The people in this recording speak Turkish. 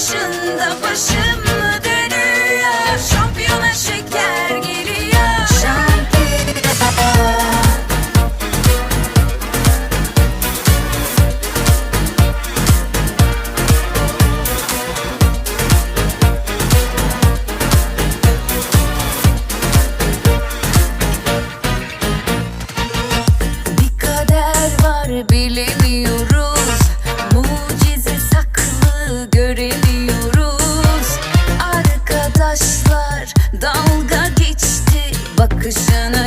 başında başım mı dönüyor? Şampiyona şeker geliyor. Şampiyon Believe dalga geçti bakışına.